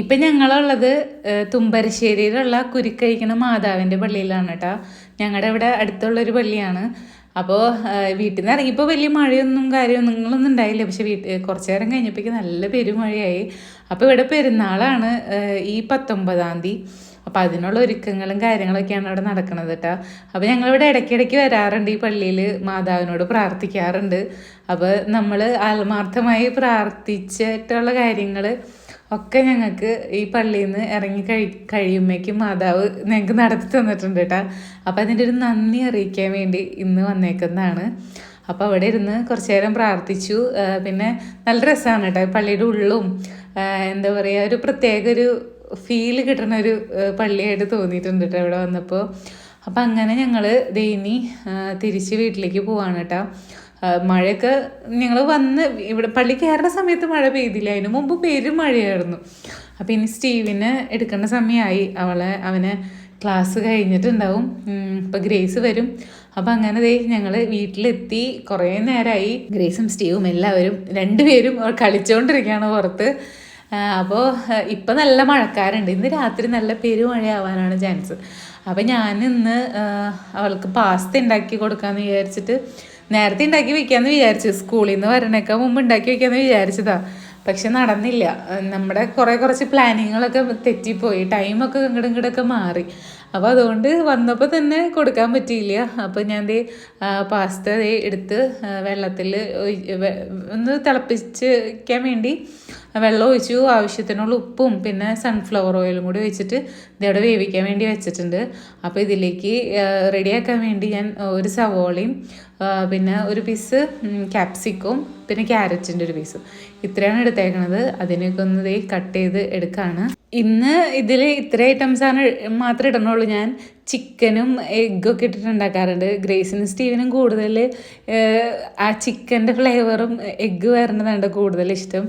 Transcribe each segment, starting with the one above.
ഇപ്പം ഞങ്ങളുള്ളത് തുമ്പരശ്ശേരിയിലുള്ള കുരുക്കഴിക്കണ മാതാവിന്റെ പള്ളിയിലാണ് കേട്ടോ. ഞങ്ങളുടെ ഇവിടെ അടുത്തുള്ളൊരു പള്ളിയാണ്. അപ്പോൾ വീട്ടിൽ നിന്ന് ഇറങ്ങിയപ്പോൾ വലിയ മഴയൊന്നും കാര്യമൊന്നും ഉണ്ടായില്ല. പക്ഷേ വീട്ടിൽ കുറച്ച് നേരം കഴിഞ്ഞപ്പോഴേക്ക് നല്ല പെരുമഴയായി. അപ്പോൾ ഇവിടെ പെരുന്നാളാണ് ഈ പത്തൊമ്പതാം തീയതി. അപ്പോൾ അതിനുള്ള ഒരുക്കങ്ങളും കാര്യങ്ങളൊക്കെയാണ് അവിടെ നടക്കുന്നത് കേട്ടോ. അപ്പോൾ ഞങ്ങളിവിടെ ഇടയ്ക്കിടയ്ക്ക് വരാറുണ്ട് ഈ പള്ളിയിൽ മാതാവിനോട് പ്രാർത്ഥിക്കാറുണ്ട്. അപ്പോൾ നമ്മൾ ആത്മാർത്ഥമായി പ്രാർത്ഥിച്ചിട്ടുള്ള കാര്യങ്ങൾ ഒക്കെ ഞങ്ങൾക്ക് ഈ പള്ളിയിൽ നിന്ന് ഇറങ്ങി കഴി കഴിയുമ്പോഴേക്കും മാതാവ് ഞങ്ങൾക്ക് നടത്തി തന്നിട്ടുണ്ട് കേട്ടോ. അപ്പോൾ അതിന്റെ ഒരു നന്ദി അറിയിക്കാൻ വേണ്ടി ഇന്ന് വന്നേക്കുന്നതാണ്. അപ്പോൾ അവിടെ ഇരുന്ന് കുറച്ച് നേരം പ്രാർത്ഥിച്ചു. പിന്നെ നല്ല രസമാണ് കേട്ടോ. പള്ളിയുടെ ഉള്ളും എന്താ പറയുക ഒരു പ്രത്യേക ഒരു ഫീൽ കിട്ടുന്ന ഒരു പള്ളിയായിട്ട് തോന്നിയിട്ടുണ്ട് കേട്ടോ ഇവിടെ വന്നപ്പോൾ അപ്പം അങ്ങനെ ഞങ്ങൾ ദൈനി തിരിച്ച് വീട്ടിലേക്ക് പോവാണ് കേട്ടോ. മഴയൊക്കെ ഞങ്ങൾ വന്ന് ഇവിടെ പള്ളി കയറുന്ന സമയത്ത് മഴ പെയ്തില്ല. അതിന് മുമ്പ് പേരും മഴയായിരുന്നു. അപ്പോൾ ഇനി സ്റ്റീവിന് എടുക്കേണ്ട സമയമായി. അവളെ അവനെ ക്ലാസ് കഴിഞ്ഞിട്ടുണ്ടാവും. ഇപ്പോൾ ഗ്രേസ് വരും. അപ്പോൾ അങ്ങനെ ദേ ഞങ്ങൾ വീട്ടിലെത്തി. കുറേ നേരമായി ഗ്രേസും സ്റ്റീവും എല്ലാവരും രണ്ടുപേരും കളിച്ചുകൊണ്ടിരിക്കുകയാണ് പുറത്ത്. അപ്പോൾ ഇപ്പം നല്ല മഴക്കാരുണ്ട്. ഇന്ന് രാത്രി നല്ല പെരുമഴയാവാനാണ് ചാൻസ്. അപ്പോൾ ഞാൻ ഇന്ന് അവൾക്ക് പാസ്ത ഉണ്ടാക്കി കൊടുക്കാമെന്ന് വിചാരിച്ചിട്ട് നേരത്തെ ഉണ്ടാക്കി വെക്കാമെന്ന് വിചാരിച്ചു. സ്കൂളിൽ നിന്ന് വരണേക്കാൾ മുമ്പ് ഉണ്ടാക്കി വെക്കാമെന്ന് വിചാരിച്ചതാ. പക്ഷെ നടന്നില്ല. നമ്മുടെ കുറേ കുറച്ച് പ്ലാനിങ്ങുകളൊക്കെ തെറ്റിപ്പോയി. ടൈമൊക്കെ ഇങ്ങോട്ടും ഇങ്ങോട്ടൊക്കെ മാറി. അപ്പോൾ അതുകൊണ്ട് വന്നപ്പോൾ തന്നെ കൊടുക്കാൻ പറ്റിയില്ല. അപ്പോൾ ഞാൻ ദേ പാസ്ത എടുത്ത് വെള്ളത്തിൽ ഒന്ന് തിളപ്പിച്ച് വയ്ക്കാൻ വേണ്ടി വെള്ളം ഒഴിച്ചു. ആവശ്യത്തിനുള്ള ഉപ്പും പിന്നെ സൺഫ്ലവർ ഓയിലും കൂടി ഒഴിച്ചിട്ട് ഇതവിടെ വേവിക്കാൻ വേണ്ടി വെച്ചിട്ടുണ്ട്. അപ്പോൾ ഇതിലേക്ക് റെഡിയാക്കാൻ വേണ്ടി ഞാൻ ഒരു സവോളയും പിന്നെ ഒരു പീസ് ക്യാപ്സിക്കും പിന്നെ ക്യാരറ്റിന്റെ ഒരു പീസും ഇത്രയാണ് എടുത്തേക്കണത്. അതിനൊക്കെ ഒന്ന് കട്ട് ചെയ്ത് എടുക്കുകയാണ് ഇന്ന് ഇതിൽ ഇത്ര ഐറ്റംസാണ് മാത്രമേ ഇടണുള്ളൂ. ഞാൻ ചിക്കനും എഗ്ഗൊക്കെ ഇട്ടിട്ട് ഉണ്ടാക്കാറുണ്ട്. ഗ്രേസിനും സ്റ്റീവിനും കൂടുതൽ ആ ചിക്കന്റെ ഫ്ലേവറും എഗ്ഗ് വരേണ്ടതാണ് കൂടുതൽ ഇഷ്ടം.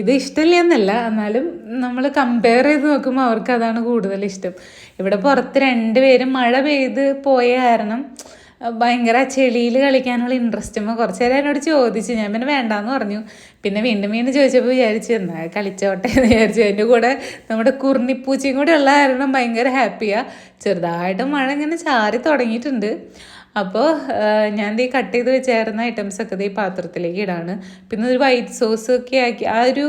ഇത് ഇഷ്ടമില്ല എന്നല്ല എന്നാലും നമ്മൾ കമ്പയർ ചെയ്ത് നോക്കുമ്പോൾ അവർക്ക് അതാണ് കൂടുതൽ ഇഷ്ടം. ഇവിടെ പുറത്ത് രണ്ടുപേരും മഴ പെയ്ത് പോയ കാരണം ഭയങ്കര ചെളിയിൽ കളിക്കാനുള്ള ഇൻട്രസ്റ്റും കുറച്ച് നേരം എന്നോട് ചോദിച്ചു. ഞാൻ പിന്നെ വേണ്ടാന്ന് പറഞ്ഞു. പിന്നെ വീണ്ടും വീണ്ടും ചോദിച്ചപ്പോൾ വിചാരിച്ചു എന്നാൽ കളിച്ചോട്ടെ എന്ന് വിചാരിച്ചു. അതിന്റെ കൂടെ നമ്മുടെ കുർണിപ്പൂച്ചയും കൂടെ ഉള്ള കാരണം ഭയങ്കര ഹാപ്പിയാണ് ചെറുതായിട്ട് മഴ ഇങ്ങനെ ചാരി തുടങ്ങിയിട്ടുണ്ട്. അപ്പോൾ ഞാൻ ദേ കട്ട് ചെയ്ത് വെച്ചായിരുന്ന ഐറ്റംസ് ഒക്കെ ദേ പാത്രത്തിലേക്ക് ഇടാണ്. പിന്നെ ഒരു വൈറ്റ് സോസ് ഒക്കെ ആക്കി ആ ഒരു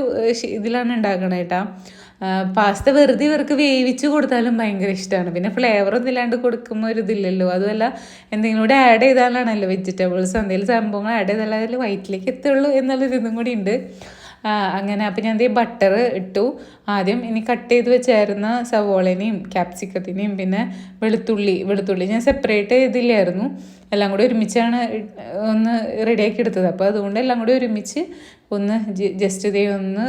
ഇതിലാണ് ഉണ്ടാക്കണേ കേട്ടാ പാസ്ത വെറുതെ ഇവർക്ക് വേവിച്ച് കൊടുത്താലും ഭയങ്കര ഇഷ്ടമാണ് പിന്നെ ഫ്ലേവർ ഒന്നും ഇല്ലാണ്ട് കൊടുക്കുമ്പോൾ ഒരു ഇതില്ലല്ലോ. അതുമല്ല എന്തെങ്കിലും കൂടെ ആഡ് ചെയ്താലാണല്ലോ വെജിറ്റബിൾസ് എന്തെങ്കിലും സംഭവങ്ങൾ ആഡ് ചെയ്താലേ അതിൽ വയറ്റിലേക്ക് എത്തുള്ളൂ എന്നുള്ളൊരു ഇതും കൂടി ഉണ്ട്. അങ്ങനെ. അപ്പം ഞാൻ ദേ ബട്ടർ ഇട്ടു. ആദ്യം ഇനി കട്ട് ചെയ്ത് വെച്ചായിരുന്ന സവോളനെയും ക്യാപ്സിക്കത്തിനെയും പിന്നെ വെളുത്തുള്ളി വെളുത്തുള്ളി ഞാൻ സെപ്പറേറ്റ് ചെയ്തില്ലായിരുന്നു. എല്ലാം കൂടി ഒരുമിച്ചാണ് ഒന്ന് റെഡിയാക്കി എടുത്തത്. അപ്പോൾ അതുകൊണ്ട് എല്ലാം കൂടി ഒരുമിച്ച് ഒന്ന് ജസ്റ്റ് ഇതേ ഒന്ന്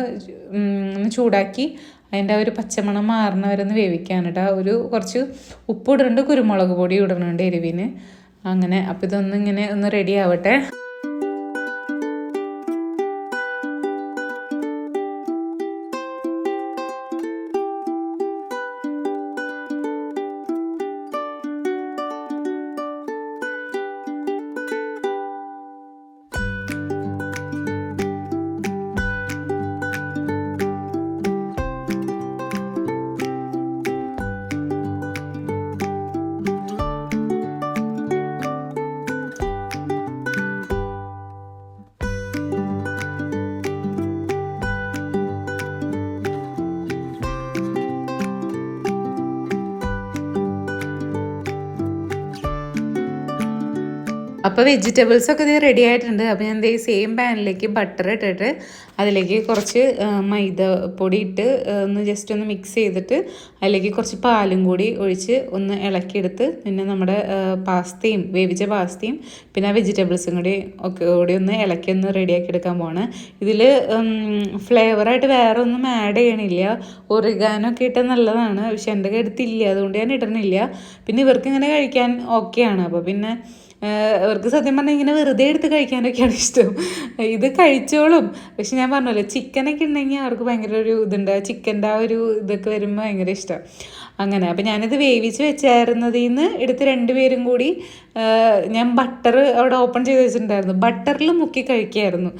ഒന്ന് ചൂടാക്കി അതിന്റെ ആ ഒരു പച്ചമണം മാറണ വരെ ഒന്ന് ഒരു കുറച്ച് ഉപ്പ് ഇടുന്നുണ്ട് കുരുമുളക് പൊടി ഇടുന്നുണ്ട് എരിവിന്. അങ്ങനെ. അപ്പോൾ ഇതൊന്നിങ്ങനെ ഒന്ന് റെഡി ആവട്ടെ. അപ്പോൾ വെജിറ്റബിൾസ് ഒക്കെ ഇത് റെഡി ആയിട്ടുണ്ട്. അപ്പോൾ ഞാൻ ഈ സെയിം പാനിലേക്ക് ബട്ടർ ഇട്ടിട്ട് അതിലേക്ക് കുറച്ച് മൈദപ്പൊടി മൈദ പൊടി ഇട്ട് ഒന്ന് ജസ്റ്റ് ഒന്ന് മിക്സ് ചെയ്തിട്ട് അതിലേക്ക് കുറച്ച് പാലും കൂടി ഒഴിച്ച് ഒന്ന് ഇളക്കിയെടുത്ത് പിന്നെ നമ്മുടെ പാസ്തയും വേവിച്ച പാസ്തയും പിന്നെ ആ വെജിറ്റബിൾസും കൂടി ഒക്കെ കൂടി ഒന്ന് ഇളക്കി ഒന്ന് റെഡിയാക്കി എടുക്കാൻ പോവാണ്. ഇതിൽ ഫ്ലേവറായിട്ട് വേറെ ഒന്നും ആഡ് ചെയ്യണില്ല. ഒറിഗാനൊക്കെ ഇട്ടാൽ നല്ലതാണ്. പക്ഷെ എന്റെ അടുത്തില്ല അതുകൊണ്ട് ഞാൻ ഇടണില്ല. പിന്നെ ഇവർക്ക് ഇങ്ങനെ കഴിക്കാൻ ഓക്കെയാണ് അപ്പോൾ പിന്നെ അവർക്ക് സത്യം പറഞ്ഞാൽ ഇങ്ങനെ വെറുതെ എടുത്ത് കഴിക്കാനൊക്കെയാണ് ഇഷ്ടം. ഇത് കഴിച്ചോളും. പക്ഷെ ഞാൻ പറഞ്ഞല്ലോ ചിക്കനൊക്കെ ഉണ്ടെങ്കിൽ അവർക്ക് ഭയങ്കര ഒരു ഇതുണ്ട്. ചിക്കന്റെ ആ ഒരു ഇതൊക്കെ വരുമ്പോൾ ഭയങ്കര ഇഷ്ടം. അങ്ങനെ അപ്പം ഞാനിത് വേവിച്ച് വെച്ചായിരുന്നതിൽ നിന്ന് എടുത്ത് രണ്ടുപേരും കൂടി ഞാൻ ബട്ടർ അവിടെ ഓപ്പൺ ചെയ്ത് വെച്ചിട്ടുണ്ടായിരുന്നു. ബട്ടറിൽ മുക്കി കഴിക്കുകയായിരുന്നു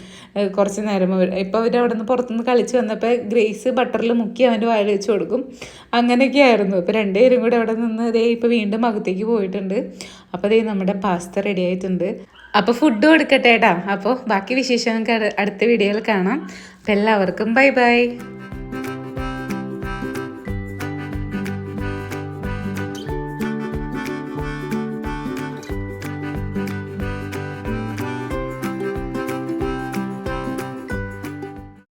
കുറച്ച് നേരം ഇപ്പോൾ അവർ അവിടെ നിന്ന് പുറത്തുനിന്ന് കളിച്ച് വന്നപ്പോൾ ഗ്രേസ് ബട്ടറിൽ മുക്കി അവന്റെ വായിൽ വെച്ച് കൊടുക്കും. അങ്ങനെയൊക്കെ ആയിരുന്നു. ഇപ്പോൾ രണ്ടുപേരും കൂടെ അവിടെ നിന്ന് ദേ ഇപ്പോൾ വീണ്ടും അകത്തേക്ക് പോയിട്ടുണ്ട്. അപ്പോൾ ദേ നമ്മുടെ പാസ്ത റെഡി ആയിട്ടുണ്ട്. അപ്പോൾ ഫുഡ് കൊടുക്കട്ടെ ഏട്ടാ അപ്പോൾ ബാക്കി വിശേഷം നമുക്ക് അടുത്ത വീഡിയോയിൽ കാണാം. അപ്പോൾ എല്ലാവർക്കും ബൈ ബൈ